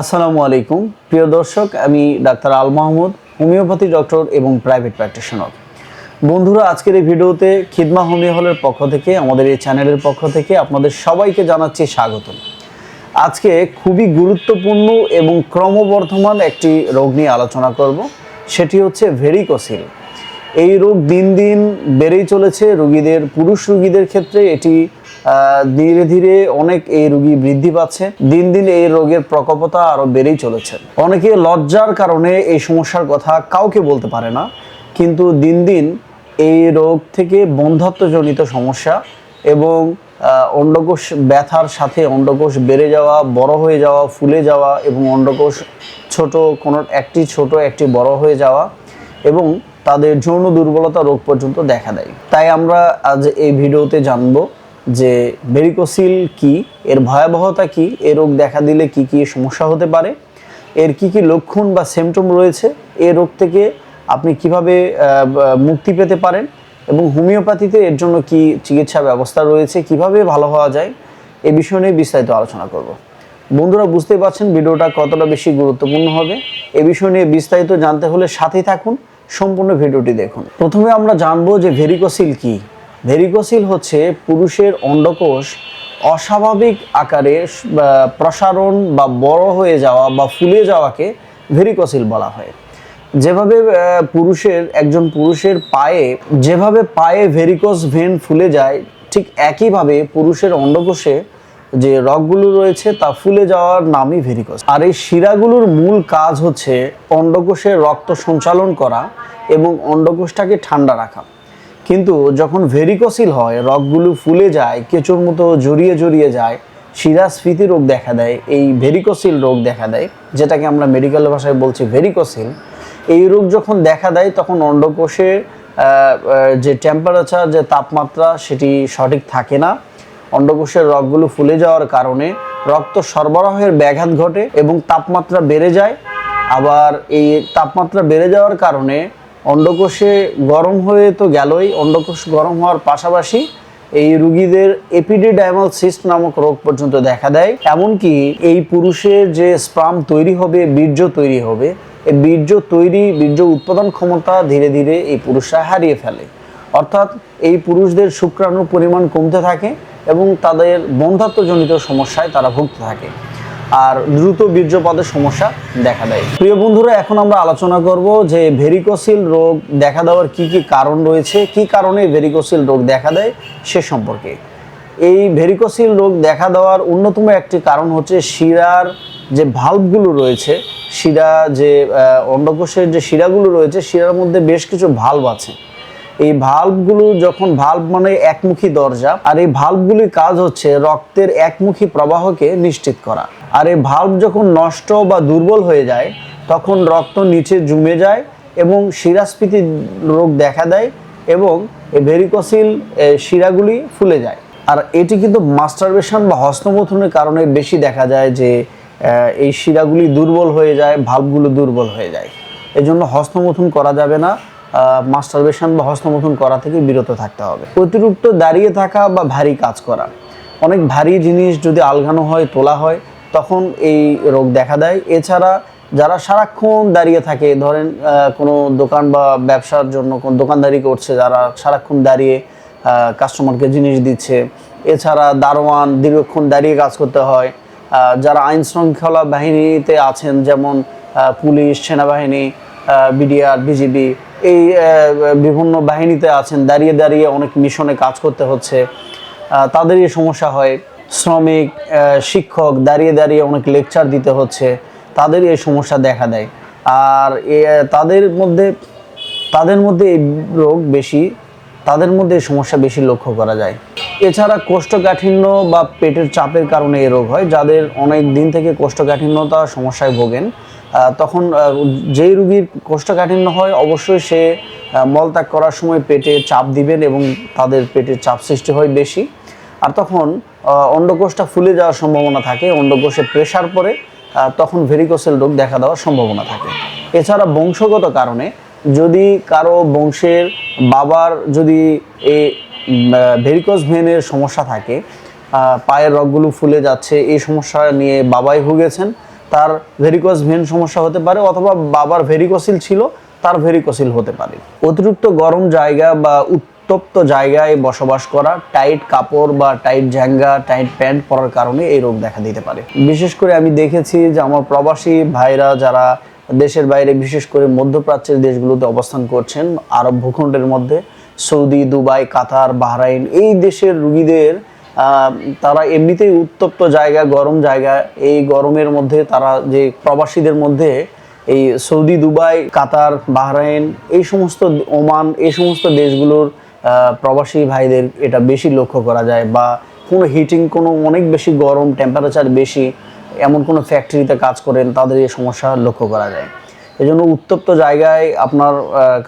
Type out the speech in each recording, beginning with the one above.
আসসালামু আলাইকুম। প্রিয় দর্শক, আমি doctor Al Mahmud, homeopathy doctor এবং প্রাইভেট প্র্যাকটিশনার। বন্ধুরা, আজকের এই ভিডিওতে খিদমা হোমিও হলের পক্ষ থেকে, আমাদের এই চ্যানেলের পক্ষ থেকে আপনাদের সবাইকে জানাচ্ছি স্বাগত আজকে খুবই গুরুত্বপূর্ণ এবং ক্রমবর্ধমান একটি রোগ নিয়ে আলোচনা করব, সেটি হচ্ছে ভেরিকোসিল। এই রোগ দিন দিন বেড়েই চলেছে, রোগীদের, পুরুষ রোগীদের ক্ষেত্রে এটি ধীরে ধীরে অনেক এই রোগী বৃদ্ধি পাচ্ছে। দিন দিন এই রোগের প্রকোপতা আরও বেড়েই চলেছে। অনেকে লজ্জার কারণে এই সমস্যার কথা কাউকে বলতে পারে না, কিন্তু দিন দিন এই রোগ থেকে বন্ধাত্মজনিত সমস্যা এবং অন্ডকোষ ব্যথার সাথে অন্ডকোষ বেড়ে যাওয়া, বড় হয়ে যাওয়া, ফুলে যাওয়া এবং অন্ডকোষ ছোট কোনো একটি ছোট একটি বড় হয়ে যাওয়া এবং তাদের যৌন দুর্বলতা রোগ পর্যন্ত দেখা দেয়। তাই আমরা আজ এই ভিডিওতে জানব যে ভেরিকোসিল কি, এর ভয়াবহতা কি, এ রোগ দেখা দিলে কি কি সমস্যা হতে পারে, এর কি কি লক্ষণ বা সিমটম রয়েছে, এ রোগ থেকে আপনি কীভাবে মুক্তি পেতে পারেন এবং হোমিওপ্যাথিতে এর জন্য কি চিকিৎসা ব্যবস্থা রয়েছে, কীভাবে ভালো হওয়া যায়, এ বিষয় নিয়ে বিস্তারিত আলোচনা করব। বন্ধুরা বুঝতেই পারছেন ভিডিওটা কতটা বেশি গুরুত্বপূর্ণ হবে, এ বিষয় নিয়ে বিস্তারিত জানতে হলে সাথেই থাকুন, সম্পূর্ণ ভিডিওটি দেখুন। প্রথমে আমরা জানব যে ভেরিকোসিল কি। ভেরিকোসিল হচ্ছে পুরুষের অন্ডকোষ অস্বাভাবিক আকারে প্রসারণ বা বড় হয়ে যাওয়া বা ফুলে যাওয়াকে ভেরিকোসিল বলা হয়। যেভাবে পুরুষের, একজন পুরুষের পায়ে, যেভাবে পায়ে ভেরিকোস ভেন ফুলে যায়, ঠিক একইভাবে পুরুষের অন্ডকোষে যে রগগুলো রয়েছে তা ফুলে যাওয়ার নামই ভেরিকোস। আর এই শিরাগুলোর মূল কাজ হচ্ছে অন্ডকোষে রক্ত সঞ্চালন করা এবং অন্ডকোষটাকে ঠান্ডা রাখা। কিন্তু যখন ভেরিকোসিল হয়, রগগুলো ফুলে যায়, কেঁচোর মতো জড়িয়ে জড়িয়ে যায়, শিরাস্ফীতি রোগ দেখা দেয়, এই ভেরিকোসিল রোগ দেখা দেয়, যেটাকে আমরা মেডিকেল ভাষায় বলছি ভেরিকোসিল এই রোগ যখন দেখা দেয়, তখন অন্ডকোষে যে টেম্পারেচার যে তাপমাত্রা, সেটি সঠিক থাকে না। অন্ডকোষের রগগুলো ফুলে যাওয়ার কারণে রক্ত সরবরাহের ব্যাঘাত ঘটে এবং তাপমাত্রা বেড়ে যায়। আবার এই তাপমাত্রা বেড়ে যাওয়ার কারণে অন্ডকোষে গরম হয়ে তো গেলই, অন্ডকোষ গরম হওয়ার পাশাপাশি এই রুগীদের এপিডিডাইমাল সিস্ট নামক রোগ পর্যন্ত দেখা দেয়। এমনকি এই পুরুষের যে স্পাম তৈরি হবে, বীর্য তৈরি হবে, এই বীর্য তৈরি, বীর্য উৎপাদন ক্ষমতা ধীরে ধীরে এই পুরুষরা হারিয়ে ফেলে। অর্থাৎ এই পুরুষদের শুক্রাণুর পরিমাণ কমতে থাকে এবং তাদের বন্ধাত্মজনিত সমস্যায় তারা ভুগতে থাকে। আর দ্রুত বীর্যপাতের সমস্যা দেখা দেয়। প্রিয় বন্ধুরা, এখন আমরা আলোচনা করব যে ভেরিকোসিল রোগ দেখা দেওয়ার কি কি কারণ রয়েছে, কি কারণে ভেরিকোসিল রোগ দেখা দেয় সে সম্পর্কে। এই ভেরিকোসিল রোগ দেখা দেওয়ার অন্যতম একটি কারণ হচ্ছে শিরার যে ভাল্বগুলো রয়েছে, শিরা যে অন্ডকোষের যে শিরাগুলো রয়েছে, শিরার মধ্যে বেশ কিছু ভাল্ব আছে। এই ভাল্বগুলো যখন ভাল্ব মানে একমুখী দরজা, আর এই ভাল্বগুলির কাজ হচ্ছে রক্তের একমুখী প্রবাহকে নিশ্চিত করা। আর এই ভাল্ব যখন নষ্ট বা দুর্বল হয়ে যায়, তখন রক্ত নিচে জমে যায় এবং শিরাস্ফীতি রোগ দেখা দেয় এবং এই ভেরিকসিল শিরাগুলি ফুলে যায়। আর এটি কিন্তু মাস্টারবেশন বা হস্তমথনের কারণে বেশি দেখা যায় যে এই শিরাগুলি দুর্বল হয়ে যায় ভাল্বগুলো দুর্বল হয়ে যায়। এজন্য হস্তমথন করা যাবে না। মাস্টারবেশন বা হস্তমথন করা থেকে বিরত থাকতে হবে। অতিরিক্ত দাঁড়িয়ে থাকা বা ভারী কাজ করা। অনেক ভারী জিনিস যদি আলগানো হয়, তোলা হয়, তখন এই রোগ দেখা দেয়। এছাড়া যারা সারাক্ষণ দাঁড়িয়ে থাকে, ধরেন কোনো দোকান বা ব্যবসার জন্য কোন দোকানদারি করছে, যারা সারাক্ষণ দাঁড়িয়ে কাস্টমারকে জিনিস দিচ্ছে। এছাড়া দারোয়ান দীর্ঘক্ষণ দাঁড়িয়ে কাজ করতে হয়। যারা আইন শৃঙ্খলা বাহিনীতে আছেন, যেমন পুলিশ, সেনাবাহিনী বিডিআর, বিজিবি এই বিভিন্ন বাহিনীতে আছেন, দাঁড়িয়ে দাঁড়িয়ে অনেক মিশনে কাজ করতে হচ্ছে তাদেরই সমস্যা হয়। শ্রমিক শিক্ষক, দাঁড়িয়ে দাঁড়িয়ে অনেক লেকচার দিতে হচ্ছে তাদের এই সমস্যা দেখা দেয়। আর তাদের মধ্যে তাদের মধ্যে এই রোগ বেশি, তাদের মধ্যে এই সমস্যা বেশি লক্ষ্য করা যায়। এছাড়া কোষ্ঠকাঠিন্য বা পেটের চাপের কারণে এই রোগ হয়, যাদের অনেক দিন থেকে কোষ্ঠকাঠিন্যতা সমস্যায় ভোগেন তখন যেই রুগীর কোষ্ঠকাঠিন্য হয় অবশ্যই সে মলত্যাগ করার সময় পেটে চাপ দিবেন এবং তাদের পেটের চাপ সৃষ্টি হয় বেশি। আর তখন অন্ডকোষটা ফুলে যাওয়ার সম্ভাবনা থাকে অন্ডকোষে প্রেশার আহ, তখন ভেরিকোসেল রোগ দেখা দেওয়ার সম্ভাবনা থাকে। এছাড়া বংশগত কারণে যদি কারও বংশের বাবার যদি এ ভেরিকোস ভেনের সমস্যা থাকে পায়ের রগগুলো ফুলে যাচ্ছে এই সমস্যা নিয়ে বাবাই ভুগেছেন তার ভেরিকোস ভেন সমস্যা হতে পারে অথবা বাবার ভেরিকোসিল ছিল, তার ভেরিকোসিল হতে পারে। অতিরিক্ত গরম জায়গা বা উত্তপ্ত জায়গায় বসবাস করা টাইট কাপড় বা টাইট জাঙ্গা টাইট প্যান্ট পরার কারণে এই রোগ দেখা দিতে পারে। বিশেষ করে আমি দেখেছি যে আমার প্রবাসী ভাইরা যারা দেশের বাইরে, বিশেষ করে মধ্যপ্রাচ্যের দেশগুলোতে অবস্থান করছেন, আরব ভূখণ্ডের মধ্যে, সৌদি, দুবাই, কাতার, বাহরাইন, এই দেশের রুগীদের তারা এমনিতেই উত্তপ্ত জায়গা, গরম জায়গা। এই গরমের মধ্যে তারা যে প্রবাসীদের মধ্যে এই সৌদি, দুবাই, কাতার, বাহরাইন, এই সমস্ত ওমান, এই সমস্ত দেশগুলোর প্রবাসী ভাইদের এটা বেশি লক্ষ্য করা যায় বা কোনো হিটিং কোনো অনেক বেশি গরম টেম্পারেচার বেশি, এমন কোনো ফ্যাক্টরিতে কাজ করেন, তাদের এই সমস্যা লক্ষ্য করা যায়। এজন্য উত্তপ্ত জায়গায় আপনার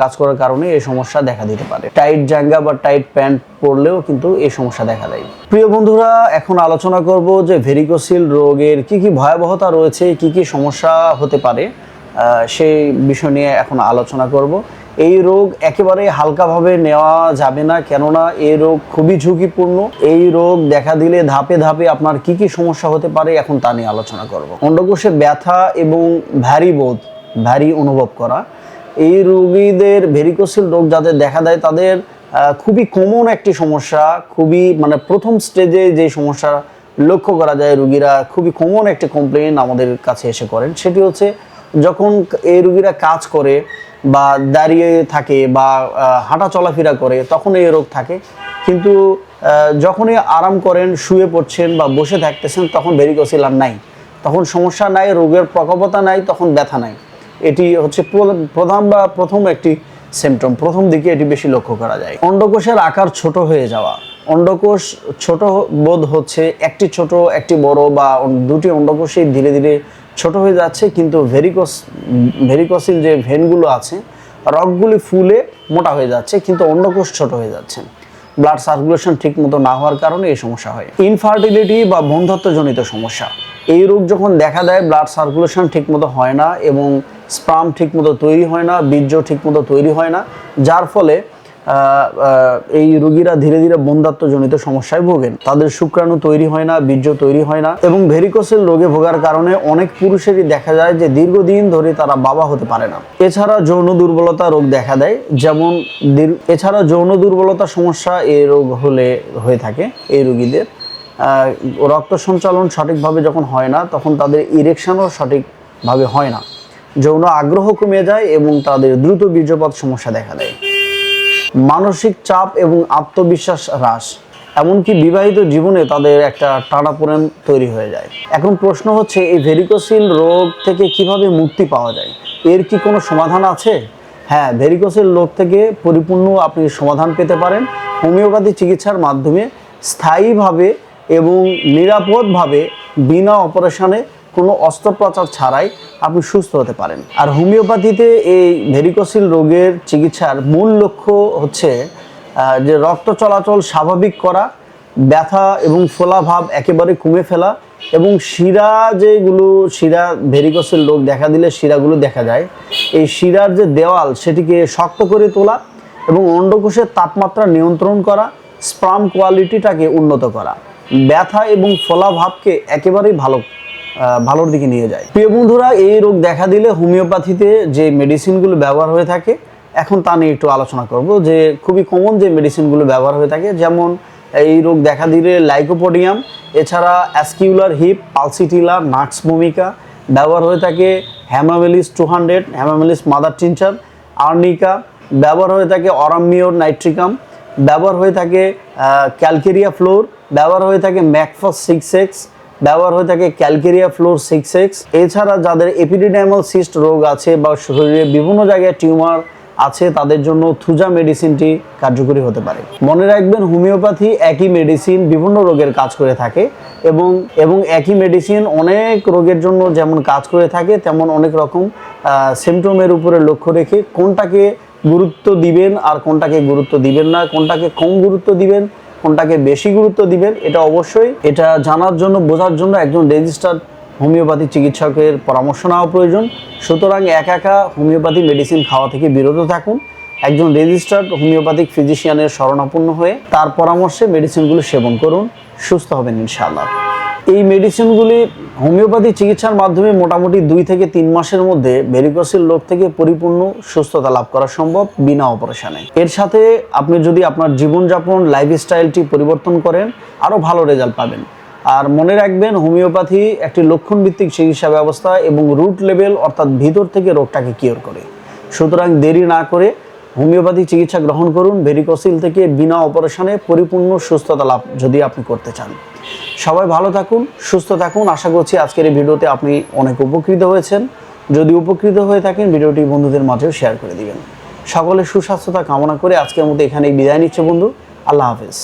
কাজ করার কারণে এই সমস্যা দেখা দিতে পারে। টাইট জাঙ্গা বা টাইট প্যান্ট পরলেও কিন্তু এই সমস্যা দেখা দেয়। প্রিয় বন্ধুরা, এখন আলোচনা করব যে ভেরিকোসিল রোগের কি কি ভয়াবহতা রয়েছে, কি কি সমস্যা হতে পারে সেই বিষয় নিয়ে এখন আলোচনা করব। এই রোগ একেবারে হালকাভাবে নেওয়া যাবে না, কেননা এই রোগ খুবই ঝুঁকিপূর্ণ। এই রোগ দেখা দিলে ধাপে ধাপে আপনার কি কি সমস্যা হতে পারে, এখন তা নিয়ে আলোচনা করব। অন্ডকোষে ব্যথা এবং ভারী বোধ ভারী অনুভব করা। এই রোগীদের ভেরিকোসিল রোগ যাদের দেখা দেয়, তাদের খুবই কমন একটি সমস্যা, খুবই মানে প্রথম স্টেজে যে সমস্যা লক্ষ্য করা যায় রুগীরা, খুবই কমন একটি কমপ্লেন আমাদের কাছে এসে করেন। সেটি হচ্ছে যখন এই রুগীরা কাজ করে বা দাঁড়িয়ে থাকে বা হাঁটা চলাফেরা করে, তখন এই রোগ থাকে। কিন্তু যখনই আরাম করেন, শুয়ে পড়ছেন বা বসে থাকতেছেন, তখন ভেরিকোসিল আর নাই। তখন সমস্যা নাই, রোগের প্রকোপতা নাই, তখন ব্যথা নাই। এটি হচ্ছে প্র- প্রধান বা প্রথম একটি সিমটম প্রথম দিকে এটি বেশি লক্ষ্য করা যায়। অন্ডকোষের আকার ছোট হয়ে যাওয়া। অন্ডকোষ ছোট বোধ হচ্ছে একটি ছোট, একটি বড় বা দুটি অন্ডকোষই ধীরে ধীরে ছোট হয়ে যাচ্ছে, কিন্তু ভেরিকস ভেরিকোসিল যে ভেনগুলো আছে, রগগুলি ফুলে মোটা হয়ে যাচ্ছে, কিন্তু অন্ডকোষ ছোট হয়ে যাচ্ছে। ব্লাড সার্কুলেশন ঠিক মতো না হওয়ার কারণে এই সমস্যা হয়। ইনফার্টিলিটি বা বন্ধ্যত্বজনিত সমস্যা। এই রোগ যখন দেখা দেয়, ব্লাড সার্কুলেশন ঠিক মতো হয় না এবং স্পাম ঠিক মতো তৈরি হয় না, বীর্য ঠিক মতো তৈরি হয় না, যার ফলে এই রোগীরা ধীরে ধীরে বন্ধাত্মজনিত সমস্যায় ভোগেন। তাদের শুক্রাণু তৈরি হয় না, বীর্য তৈরি হয় না এবং ভেরিকোসেল রোগে ভোগার কারণে অনেক পুরুষেরই দেখা যায় যে দীর্ঘদিন ধরে তারা বাবা হতে পারে না। এছাড়া যৌন দুর্বলতা রোগ দেখা দেয়, যেমন এছাড়া যৌন দুর্বলতা সমস্যা এই রোগ হলে হয়ে থাকে এই রোগীদের। রক্ত সঞ্চালন সঠিকভাবে যখন হয় না, তখন তাদের ইরেকশানও সঠিকভাবে হয় না। যৌন আগ্রহ কমে যায় এবং তাদের দ্রুত বীর্যপাত সমস্যা দেখা দেয়। মানসিক চাপ এবং আত্মবিশ্বাস হ্রাস, এমনকি বিবাহিত জীবনে তাদের একটা টানাপোড়েন তৈরি হয়ে যায়। এখন প্রশ্ন হচ্ছে, এই ভেরিকোসিল রোগ থেকে কীভাবে মুক্তি পাওয়া যায়? এর কি কোনো সমাধান আছে? হ্যাঁ ভেরিকোসিল রোগ থেকে পরিপূর্ণ আপনি সমাধান পেতে পারেন হোমিওপ্যাথি চিকিৎসার মাধ্যমে স্থায়ীভাবে এবং নিরাপদভাবে বিনা অপারেশনে কোনো অস্ত্রোপচার ছাড়াই আপনি সুস্থ হতে পারেন। আর হোমিওপ্যাথিতে এই ভেরিকোসিল রোগের চিকিৎসার মূল লক্ষ্য হচ্ছে যে রক্ত চলাচল স্বাভাবিক করা, ব্যথা এবং ফোলাভাব একেবারে কমে ফেলা এবং শিরা যেগুলো, শিরা ভেরিকোসিল রোগ দেখা দিলে শিরাগুলো দেখা যায়, এই শিরার যে দেওয়াল সেটিকে শক্ত করে তোলা এবং অন্ডকোষের তাপমাত্রা নিয়ন্ত্রণ করা, স্পাম কোয়ালিটিটাকে উন্নত করা। ব্যথা এবং ফোলাভাবকে একেবারেই ভালো ভালোর দিকে নিয়ে যায়। প্রিয় বন্ধুরা, এই রোগ দেখা দিলে হোমিওপ্যাথিতে যে মেডিসিনগুলো ব্যবহার হয়ে থাকে, এখন তা নিয়ে একটু আলোচনা করব যে খুবই কমন যে মেডিসিনগুলো ব্যবহার হয়ে থাকে, যেমন এই রোগ দেখা দিলে লাইকোপোডিয়াম, এছাড়া অ্যাসকিউলার হিপ, পালসিটিলা নাক্স ভূমিকা ব্যবহার হয়ে থাকে, hamamelis two hundred, hamamelis mother tincture, arnica ব্যবহার হয়ে থাকে অরামিওর নাইট্রিকাম ব্যবহার হয়ে থাকে ক্যালকেরিয়া ফ্লোর ব্যবহার হয়ে থাকে, ম্যাকফস সিক্স এক্স ব্যবহার হয়ে থাকে ক্যালকেরিয়া ফ্লোর সিক্স এক্স এছাড়া যাদের এপিডিডাইমাল সিস্ট রোগ আছে বা শরীরে বিভিন্ন জায়গায় টিউমার আছে, তাদের জন্য থুজা মেডিসিনটি কার্যকরী হতে পারে। মনে রাখবেন, হোমিওপ্যাথি একই মেডিসিন বিভিন্ন রোগের কাজ করে থাকে এবং এবং একই মেডিসিন অনেক রোগের জন্য যেমন কাজ করে থাকে, তেমন অনেক রকম সিমটমের উপরে লক্ষ্য রেখে কোনটাকে গুরুত্ব দিবেন আর কোনটাকে গুরুত্ব দিবেন না, কোনটাকে কম গুরুত্ব দিবেন কোনটাকে বেশি গুরুত্ব দিবেন, এটা অবশ্যই। এটা জানার জন্য, বোঝার জন্য একজন রেজিস্টার্ড হোমিওপ্যাথি চিকিৎসকের পরামর্শ নেওয়া প্রয়োজন। সুতরাং একা একা হোমিওপ্যাথি মেডিসিন খাওয়া থেকে বিরত থাকুন। একজন রেজিস্টার্ড হোমিওপ্যাথিক ফিজিশিয়ানের শরণাপন্ন হয়ে তার পরামর্শে মেডিসিনগুলো সেবন করুন। সুস্থ হবেন ইনশাআল্লাহ। এই মেডিসিনগুলি হোমিওপ্যাথি চিকিৎসার মাধ্যমে মোটামুটি দুই থেকে তিন মাসের মধ্যে ভেরিকোসিল রোগ থেকে পরিপূর্ণ সুস্থতা লাভ করা সম্ভব বিনা অপারেশনে। এর সাথে আপনি যদি আপনার জীবনযাপন লাইফস্টাইলটি পরিবর্তন করেন, আরও ভালো রেজাল্ট পাবেন। আর মনে রাখবেন, হোমিওপ্যাথি একটি লক্ষণভিত্তিক চিকিৎসা ব্যবস্থা এবং রুট লেভেল অর্থাৎ ভিতর থেকে রোগটাকে কিওর করে। সুতরাং দেরি না করে হোমিওপ্যাথি চিকিৎসা গ্রহণ করুন। ভেরিকোসিল থেকে বিনা অপারেশনে পরিপূর্ণ সুস্থতা লাভ যদি আপনি করতে চান। সবাই ভালো থাকুন, সুস্থ থাকুন। আশা করছি আজকের এই ভিডিওতে আপনি অনেক উপকৃত হয়েছেন। যদি উপকৃত হয়ে থাকেন, ভিডিওটি বন্ধুদের মাঝেও শেয়ার করে দিবেন। সকলের সুস্বাস্থ্যতা কামনা করে আজকের মতো এখানেই বিদায় নিচ্ছে বন্ধু। আল্লাহ হাফেজ।